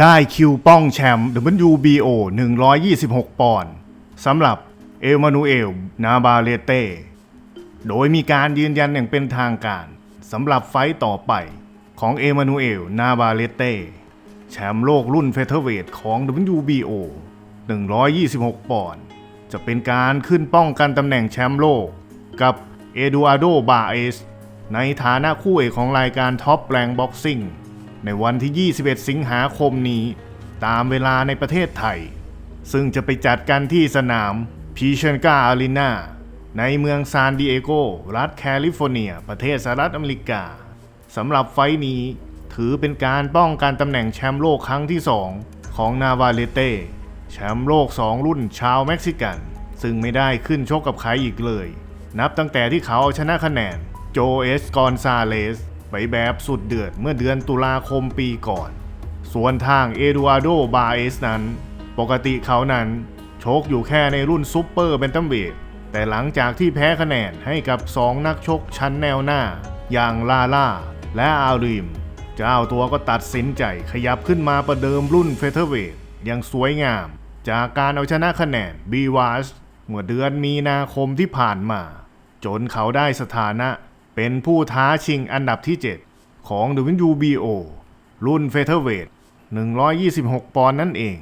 ได้คิวป้องแชมป์ WBO 126 ปอนด์สำหรับเอลมานูเอล นาบาเลเต้ โดยมีการยืนยันอย่างเป็นทางการสำหรับไฟต์ต่อไปของเอมานูเอล นาบาเลเต้ แชมป์โลกรุ่นเฟเธอร์เวทของ WBO 126 ปอนด์จะเป็นการขึ้นป้องกันตำแหน่งแชมป์โลกกับเอดูอาโดบาเอสในฐานะคู่เอกของรายการท็อปแรงบ็อกซิ่ง ในวันที่ 21 สิงหาคมนี้ ตามเวลาในประเทศไทย ซึ่งจะไปจัดกันที่สนามพีเชนกาอารีนาในเมืองซานดิเอโก รัฐแคลิฟอร์เนีย ประเทศสหรัฐอเมริกาสำหรับไฟต์นี้ถือเป็นการป้องกันตำแหน่งแชมป์โลกครั้งที่ 2 ของนาวาเลเต้แชมป์โลก 2 รุ่นชาวเม็กซิกัน ซึ่งไม่ได้ขึ้นชกกับใครอีกเลย นับตั้งแต่ที่เขาเอาชนะคะแนน โจเอสกอนซาเลส ไปแบบสุดเดือดเมื่อเดือนตุลาคมปีก่อน ส่วนทางเอดูอาโด บาเอสนั้น ปกติเขานั้น โชกอยู่แค่ในรุ่นซุปเปอร์เบนตัมเวทแต่หลังจากที่แพ้คะแนนให้กับ 2 นักชกชั้นแนวหน้า อย่างลาล่า และอาริม เจ้าตัวก็ตัดสินใจขยับขึ้นมาประเดิมรุ่นเฟเธอร์เวทอย่างสวยงาม จากการเอาชนะคะแนนบีวาชเมื่อเดือนมีนาคมที่ผ่านมา จนเขาได้สถานะ เป็นผู้ท้าชิงอันดับที่ 7 ของ WBO รุ่นเฟเธอร์เวท126 ปอนด์นั่นเอง